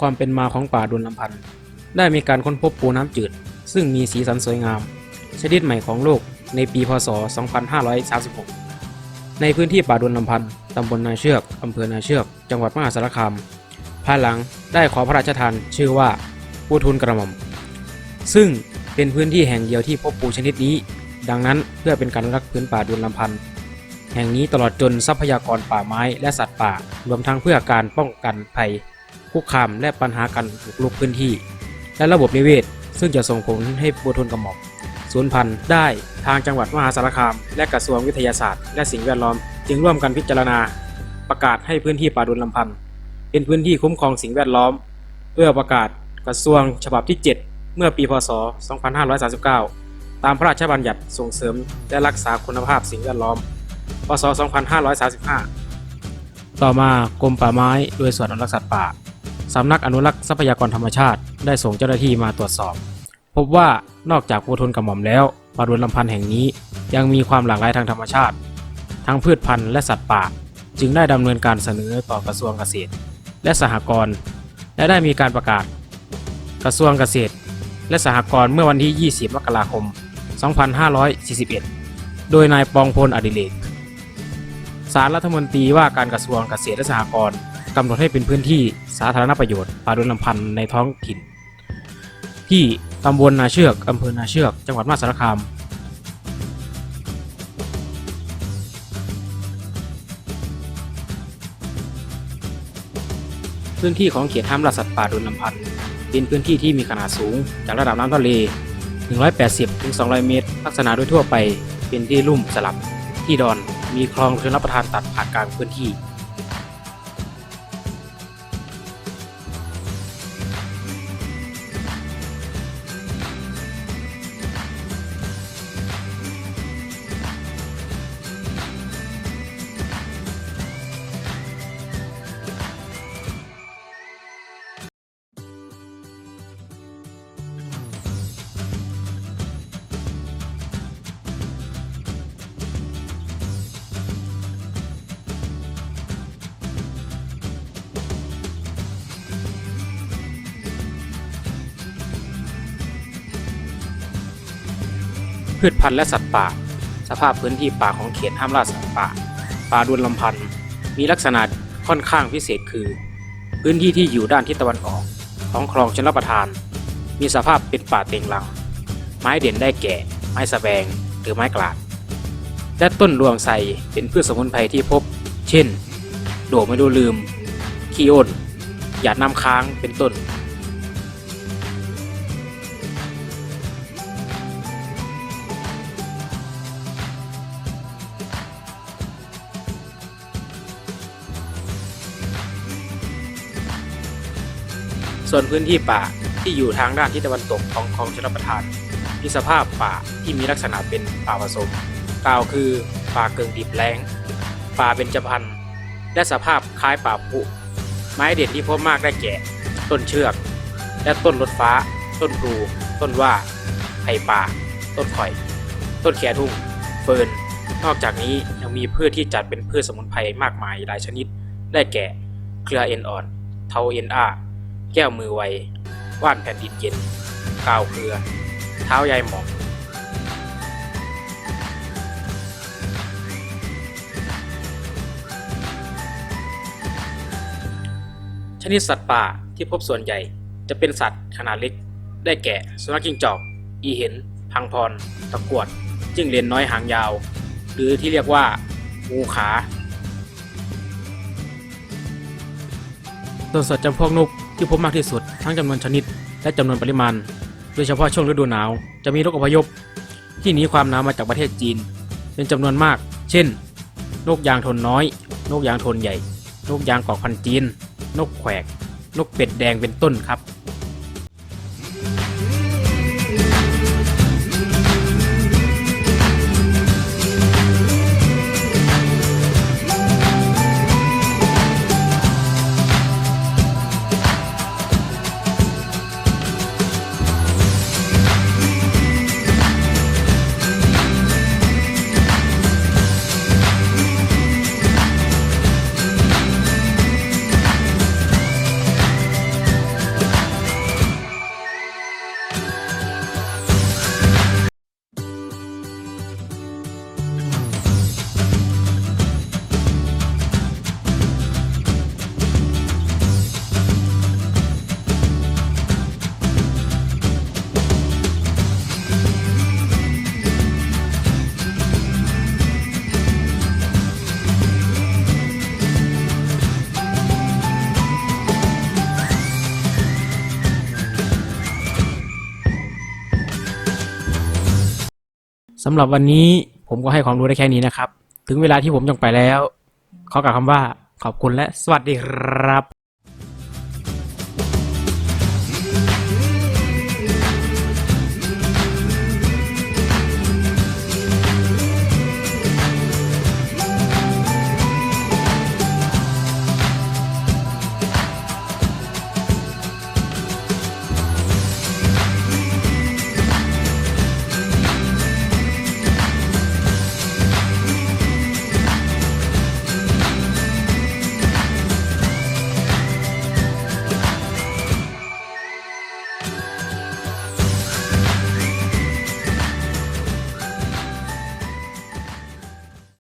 ความเป็นมาของป่าดวนลำพันธ์ได้มีการค้นพบปูน้ำจืด ซึ่งมีสีสันสวยงาม ชนิดใหม่ของโลกในปีพศ 2536 ในพื้นที่ป่าดวนลำพันธ์ตำบลนาเชือกอำเภอนาเชือก จังหวัดมหาสารคามภายหลังได้ขอพระราชทานชื่อว่าปูทุนกระหม่อม ซึ่งเป็นพื้นที่แห่งเดียวที่พบปูชนิดนี้ ดังนั้นเพื่อเป็นการรักพื้นป่าดวนลำพันธ์แห่งนี้ตลอดจนทรัพยากรป่าไม้และสัตว์ป่า รวมทั้งเพื่อการป้องกันภัย คุกคามและปัญหาการบุกรุกพื้นที่ และระบบนิเวศ ซึ่งจะส่งผลให้บัวทุนกระหม่อมสูญพันธุ์ได้ทางจังหวัดมหาสารคาม และกระทรวงวิทยาศาสตร์ และสิ่งแวดล้อม จึงร่วมกันพิจารณา ประกาศให้พื้นที่ป่าดวนลำพันธ์เป็นพื้นที่คุ้มครองสิ่งแวดล้อม เพื่อประกาศกระทรวงฉบับที่ 7 เมื่อปีพศ 2539 ตามพระราชบัญญัติส่งเสริมและรักษาคุณภาพสิ่งแวดล้อม พศ 2535 ต่อมากรมป่าไม้โดยส่วนอนุรักษ์สัตว์ป่า สำนักอนุรักษ์ทรัพยากรธรรมชาติได้ส่งเจ้าหน้าที่มาตรวจสอบ พบว่านอกจากปูทนกระหม่อมแล้วป่าดวนลำพันธ์แห่งนี้ ยังมีความหลากหลายทางธรรมชาติ ทั้งพืชพันธุ์และสัตว์ป่า จึงได้ดำเนินการเสนอต่อกระทรวงเกษตร และสหกรณ์และได้มีการประกาศ กระทรวงเกษตร และสหกรณ์เมื่อวันที่ 20 มกราคม 2541 โดยนายปองพลอดิเรกสารรัฐมนตรีว่าการกระทรวงเกษตรและสหกรณ์กำหนดให้เป็นพื้นที่ สาธารณประโยชน์ป่าดวนลำพันธ์ในท้องถิ่น ที่ตำบลนาเชือกอำเภอนาเชือก จังหวัดมหาสารคามพื้นที่ของเขตห้ามล่าสัตว์ป่าดวนลำพันธ์เป็นพื้นที่ที่มีขนาดสูง จากระดับน้ำทะเล 180-200 เมตร ลักษณะโดยทั่วไปเป็นที่ลุ่มสลับที่ดอนมีคลองชลประทานตัดผ่านกลางพื้นที่ พืชพันธุ์และสัตว์ป่า สภาพพื้นที่ป่าของเขตห้ามล่าสัตว์ป่า ป่าดวนลำพันธ์มีลักษณะค่อนข้างพิเศษคือ พื้นที่ที่อยู่ด้านทิศตะวันออกของคลองชลประทาน มีสภาพเป็นป่าเต็งรัง ไม้เด่นได้แก่ ไม้สแบงหรือไม้กลาด และต้นรวงไทรเป็นพืชสมุนไพรที่พบ เช่น โดไม่ดูลืม ขี้อ้นหยาดน้ำค้างเป็นต้น ส่วนพื้นที่ป่าที่อยู่ทางด้านทิศตะวันตกของคลองชลประทาน มีสภาพป่าที่มีลักษณะเป็นป่าผสมกล่าวคือป่าเกิงดิบแล้ง ป่าเบญจพรรณและสภาพคล้ายป่าผุไม้เด่นที่พบมากได้แก่ ต้นเชือก และต้นรถฟ้า ต้นพลูต้นว่าไผ่ป่า ต้นข่อย ต้นแขทุ่ง เฟิร์นนอกจากนี้ยังมีพืชที่จัดเป็นพืชสมุนไพรมากมายหลายชนิด ได้แก่ เครือเอ็นอ่อน เทาเอ็นอา แก้วมือไวว่านแผ่นดินเย็นกาวเครือ เท้ายายหมองชนิดสัตว์ป่าที่พบส่วนใหญ่จะเป็นสัตว์ขนาดเล็ก ได้แก่สุนัขจิ้งจอก อีเห็น พังพร ตะกรวด จิ้งเหลนน้อยหางยาว หรือที่เรียกว่างูขาส่วนสัตว์จำพวกนก ที่พบมากที่สุดทั้งจำนวนชนิด และจำนวนปริมาณ โดยเฉพาะช่วงฤดูหนาว จะมีนกอพยพ ที่หนีความหนาวมาจากประเทศจีน เป็นจำนวนมาก เช่น นกยางทนน้อย นกยางทนใหญ่ นกยางกอกพันจีน นกแขวก นกเป็ดแดงเป็นต้นครับำหรับวันนี้ผมก็ให้ความรู้ได้แค่นี้นะครับ ถึงเวลาที่ผมต้องไปแล้ว ขอกล่าวคำว่าขอบคุณและสวัสดีครับ